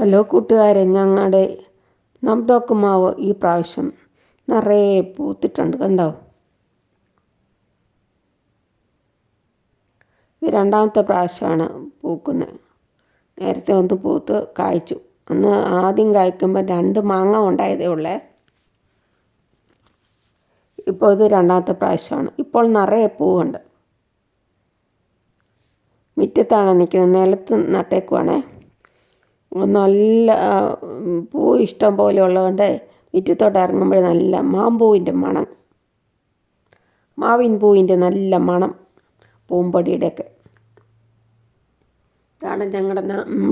Hello കൂട്ടുകാരെ ഞങ്ങളുടെ നംഡോക്ക് മാവ് ഈ പ്രാവശ്യം നിറയെ പൂത്തിട്ടുണ്ട് കണ്ടോ? ഇത് രണ്ടാമത്തെ പ്രാവശ്യമാണ് പൂക്കുന്നത്. നേരത്തെ ഒന്ന് പൂത്ത് കായ്ച്ചു. അന്ന് ആദ്യം കായ്ക്കുമ്പോൾ രണ്ട് മാങ്ങ ഉണ്ടായതേ ഉള്ളേ. ഇപ്പോൾ ഇത് രണ്ടാമത്തെ പ്രാവശ്യമാണ്. ഇപ്പോൾ നിറയെ പൂവുണ്ട്. മുറ്റത്താണ് നിൽക്കുന്നത്. നിലത്ത് നട്ടേക്കുവാണേ. നല്ല പൂ ഇഷ്ടം പോലെ ഉള്ളതുകൊണ്ട് മുറ്റത്തോട്ട് ഇറങ്ങുമ്പോൾ നല്ല മാമ്പൂവിന്റെ മണം. മാവിൻ പൂവിന്റെ നല്ല മണം പൂമ്പൊടിയുടെയൊക്കെ. ഇതാണ് ഞങ്ങളുടെ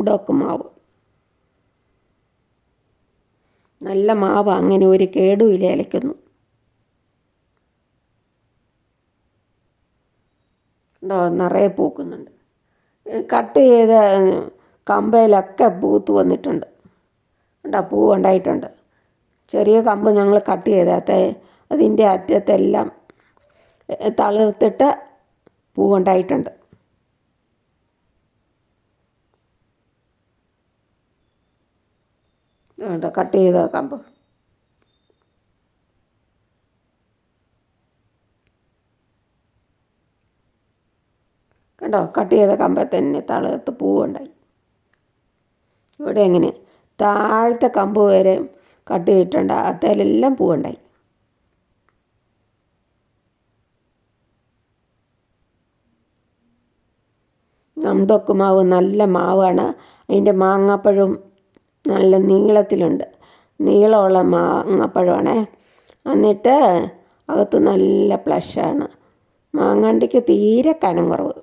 ഡോക്ക് മാവ്. നല്ല മാവ് അങ്ങനെ ഒരു കേടുമില്ല ഇലയ്ക്കുന്നു നിറയെ പൂക്കുന്നുണ്ട്. കട്ട് ചെയ്ത കമ്പയിലൊക്കെ പൂത്ത് വന്നിട്ടുണ്ട്. കണ്ടോ പൂ ഉണ്ടായിട്ടുണ്ട് ചെറിയ കമ്പ് ഞങ്ങൾ കട്ട് ചെയ്താത്ത അതിന്റെ അറ്റത്തെല്ലാം തളിർത്തിട്ട് പൂവുണ്ടായിട്ടുണ്ട് വേണ്ട കട്ട് ചെയ്ത കമ്പ്. കണ്ടോ കട്ട് ചെയ്ത കമ്പത്തന്നെ തന്നെ തളിർത്ത് പൂവുണ്ടായി ഇവിടെ എങ്ങനെ? താഴത്തെ കമ്പ് വരെ കട്ട് ചെയ്തിട്ടുണ്ട്. അത്തേലെല്ലാം പൂവുണ്ടായി. നമ്ടൊക്കെ മാവ് നല്ല മാവാണ്. അതിന്റെ മാങ്ങാപ്പഴവും നല്ല നീളത്തിലുണ്ട്. നീളമുള്ള മാങ്ങാപ്പഴമാണേ. എന്നിട്ട് അകത്ത് നല്ല പ്ലഷാണ്. മാങ്ങാണ്ടിക്ക് തീരെ കനം കുറവ്.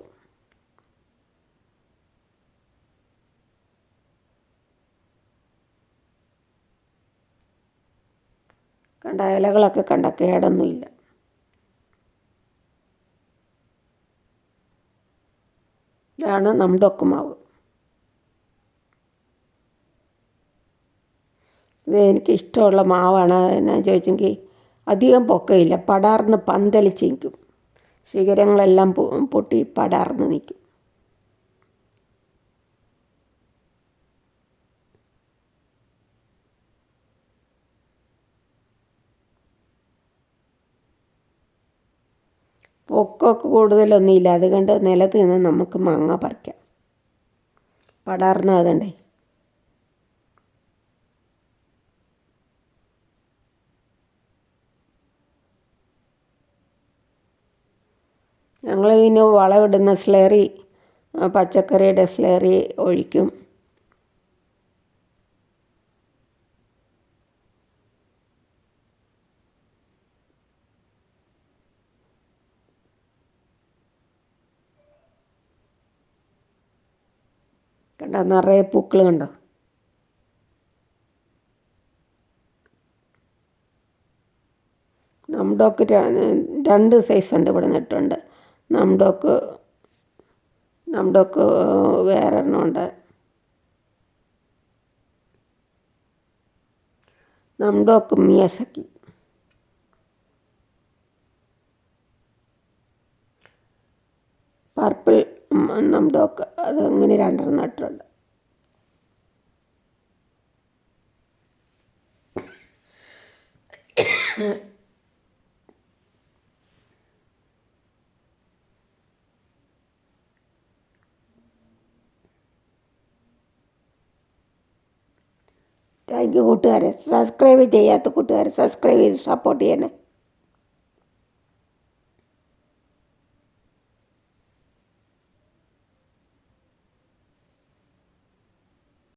കണ്ട ഇലകളൊക്കെ കണ്ട കേടൊന്നുമില്ല ഇതാണ് നമ്മുടെ മാവ് ഇത് എനിക്ക് ഇഷ്ടമുള്ള മാവാണ്. എന്നാ ചോദിച്ചെങ്കിൽ അധികം പൊക്കയില്ല. പടാർന്ന് പന്തലിച്ച് നിൽക്കും. ശിഖരങ്ങളെല്ലാം പൊട്ടി പടാർന്ന് നിൽക്കും. പൊക്കമൊക്കെ കൂടുതലൊന്നുമില്ല. അതുകൊണ്ട് നിലത്ത് നിന്ന് നമുക്ക് മാങ്ങ പറിക്കാം. പടർന്ന അതുണ്ടേ. ഞങ്ങൾ ഇതിന് വളമിടുന്ന സ്ലേറി പച്ചക്കറിയുടെ സ്ലേറി ഒഴിക്കും. കണ്ടോ? നിറയെ പൂക്കൾ കണ്ടോ? നംഡോക്ക് രണ്ട് സൈസ് ഉണ്ട് ഇവിടെ നിട്ടുണ്ട് നംഡോക്ക് നംഡോക്ക് വേറെ എണ്ണമുണ്ട് നംഡോക്ക് മിയസക്കി. പർപ്പിൾ നംഡോക്ക് അത് അങ്ങനെ രണ്ടെണ്ണം നട്ടിട്ടുണ്ട്. താങ്ക് യു കൂട്ടുകാരെ. സബ്സ്ക്രൈബ് ചെയ്യാത്ത കൂട്ടുകാരെ സബ്സ്ക്രൈബ് ചെയ്ത് സപ്പോർട്ട് ചെയ്യണേ.